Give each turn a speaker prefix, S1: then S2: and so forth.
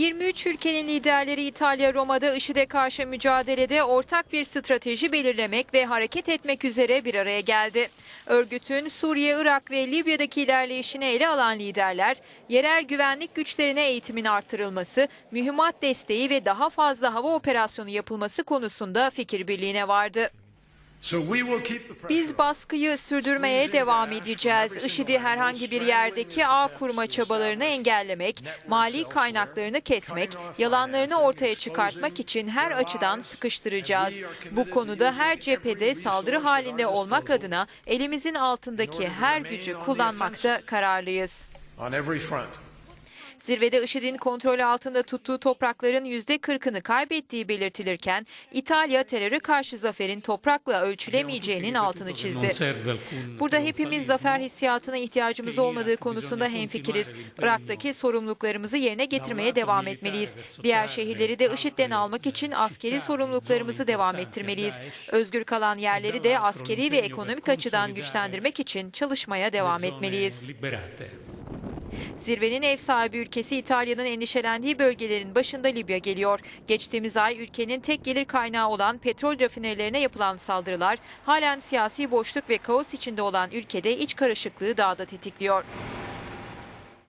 S1: 23 ülkenin liderleri İtalya Roma'da IŞİD'e karşı mücadelede ortak bir strateji belirlemek ve hareket etmek üzere bir araya geldi. Örgütün Suriye, Irak ve Libya'daki ilerleyişini ele alan liderler, yerel güvenlik güçlerine eğitimin artırılması, mühimmat desteği ve daha fazla hava operasyonu yapılması konusunda fikir birliğine vardı. Biz baskıyı sürdürmeye devam edeceğiz. IŞİD'i herhangi bir yerdeki ağ kurma çabalarını engellemek, mali kaynaklarını kesmek, yalanlarını ortaya çıkartmak için her açıdan sıkıştıracağız. Bu konuda her cephede saldırı halinde olmak adına elimizin altındaki her gücü kullanmakta kararlıyız. Zirvede IŞİD'in kontrolü altında tuttuğu toprakların %40'ını kaybettiği belirtilirken İtalya teröre karşı zaferin toprakla ölçülemeyeceğinin altını çizdi. Burada hepimiz zafer hissiyatına ihtiyacımız olmadığı konusunda hemfikiriz. Irak'taki sorumluluklarımızı yerine getirmeye devam etmeliyiz. Diğer şehirleri de IŞİD'den almak için askeri sorumluluklarımızı devam ettirmeliyiz. Özgür kalan yerleri de askeri ve ekonomik açıdan güçlendirmek için çalışmaya devam etmeliyiz. Zirvenin ev sahibi ülkesi İtalya'nın endişelendiği bölgelerin başında Libya geliyor. Geçtiğimiz ay ülkenin tek gelir kaynağı olan petrol rafinerilerine yapılan saldırılar halen siyasi boşluk ve kaos içinde olan ülkede iç karışıklığı daha da tetikliyor.